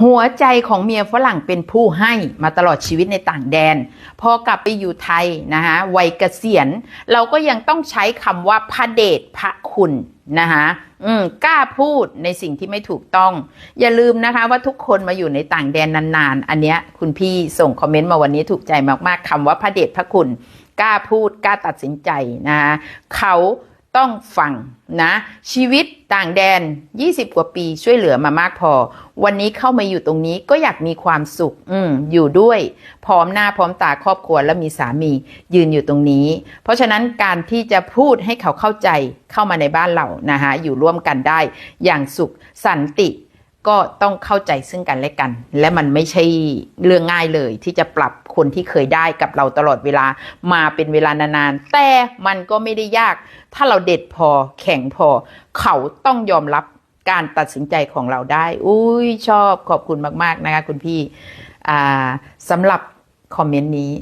หัวใจของเมียฝรั่งเป็นผู้ให้มาตลอดชีวิตในต่างแดน พอกลับไปอยู่ไทยนะคะวัยเกษียณ เราก็ยังต้องใช้คำว่าพระเดชพระคุณนะคะอืมกล้าพูดในสิ่งที่ไม่ถูกต้อง อย่าลืมนะคะว่าทุกคนมาอยู่ในต่างแดนนานๆ อันเนี้ยคุณพี่ส่งคอมเมนต์มาวันนี้ถูกใจมากๆคำว่าพระเดชพระคุณ กล้าพูดกล้าตัดสินใจนะคะเขา ต้องฟังนะ ชีวิตต่างแดน 20 กว่าปีช่วยเหลือมามากพอ วันนี้เข้ามาอยู่ตรงนี้ก็อยากมีความสุข อืมอยู่ด้วย พร้อมหน้าพร้อมตาครอบครัวและมีสามียืนอยู่ตรงนี้ เพราะฉะนั้นการที่จะพูดให้เขาเข้าใจเข้ามาในบ้านเรานะคะอยู่ร่วมกันได้ อย่างสุขสันติก็ต้องเข้าใจซึ่งกันและกัน และมันไม่ใช่เรื่องง่ายเลยที่จะปรับ คนที่เคยได้กับเราตลอดเวลามาเป็นเวลานานๆ แต่มันก็ไม่ได้ยาก ถ้าเราเด็ดพอแข็งพอ เขาต้องยอมรับการตัดสินใจของเราได้ อุ้ยชอบขอบคุณมาก ๆ นะคะคุณพี่อ่าสำหรับคอมเมนต์นี้